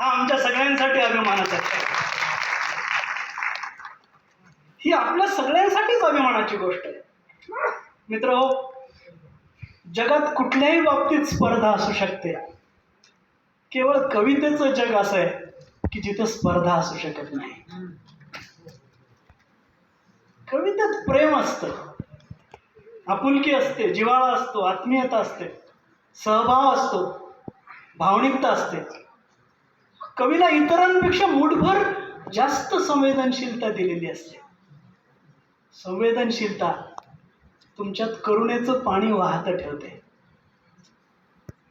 हा आमच्या सगळ्यांसाठी अभिमानाचा क्षण आहे. ही आपल्या सगळ्यांसाठीच अभिमानाची गोष्ट आहे. मित्र जगात कुठल्याही बाबतीत स्पर्धा असू शकते. केवळ कवितेचं जग असं आहे की जिथं स्पर्धा असू शकत नाही. कवितेत प्रेम असतं. आपुलकी असते जिव्हाळा असतो आत्मीयता असते सहभाव असतो भावनिकता असते. कवीला इतरांपेक्षा मुठभर जास्त संवेदनशीलता दिलेली असते. संवेदनशीलता तुमच्यात करुणेचं पाणी वाहत ठेवते.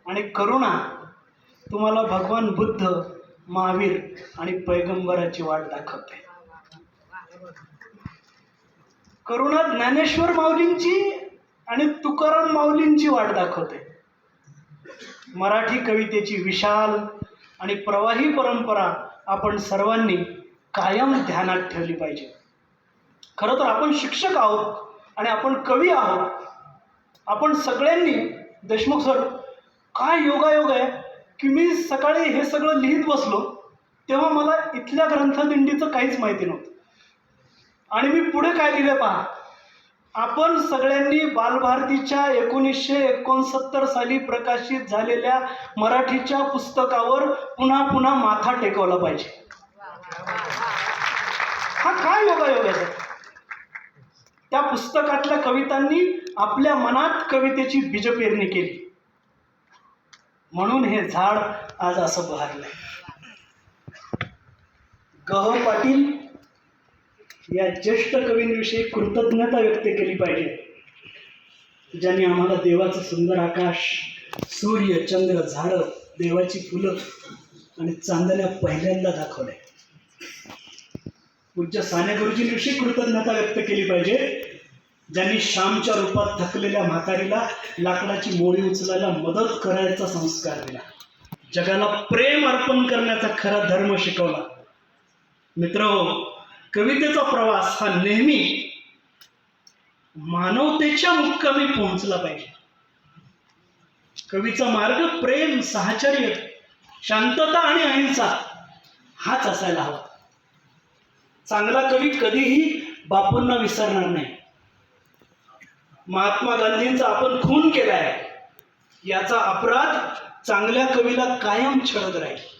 आणि करुणा तुम्हाला भगवान बुद्ध महावीर आणि पैगंबराची वाट दाखवते. करुणा ज्ञानेश्वर माऊलींची आणि तुकाराम माऊलींची वाट दाखवते. मराठी कवितेची विशाल आणि प्रवाही परंपरा आपण सर्वांनी कायम ध्यानात ठेवली पाहिजे. खरं तर आपण शिक्षक आहोत आणि आपण कवी आहोत. आपण सगळ्यांनी देशमुख सर काय योगायोग आहे की मी सकाळी हे सगळं लिहित बसलो तेव्हा मला इथल्या ग्रंथदिंडीचं काहीच माहिती नव्हतं. आणि मी पुढे काय लिहिलं पहा? आपण सगळ्यांनी बालभारतीच्या एकोणीसशे एकोणसत्तर साली प्रकाशित झालेल्या मराठीच्या पुस्तकावर पुन्हा पुन्हा माथा टेकवला पाहिजे. हा काय योगायोग आहे त्या पुस्तकातल्या कवितांनी आपल्या मनात कवितेची बीजपेरणी केली. म्हणून हे झाड आज असं बहारलंय. गह पाटील या ज्येष्ठ कवींविषयी कृतज्ञता व्यक्त केली पाहिजे. ज्यांनी आम्हाला देवाचं सुंदर आकाश सूर्य चंद्र झाडं देवाची फुलं आणि चांदण्या पहिल्यांदा दाखवल्या. पूज्य साने गुरुजींविषयी कृतज्ञता व्यक्त केली पाहिजे ज्यांनी श्यामच्या रूपात थकलेल्या म्हातारीला लाकडाची मोळी उचलायला मदत करायचा संस्कार दिला. जगाला प्रेम अर्पण करण्याचा खरा धर्म शिकवला. मित्र कवितेचा प्रवास हा नेहमी मानवतेच्या मुक्कामी पोहोचला पाहिजे. कवीचा मार्ग प्रेम साहचर्य शांतता आणि अहिंसा हाच असायला हवा. चांगला कवी कधीही बापूंना विसरणार नाही. महात्मा गांधींचा आपण खून केलाय. याचा अपराध चांगल्या कवीला कायम छळत राहील.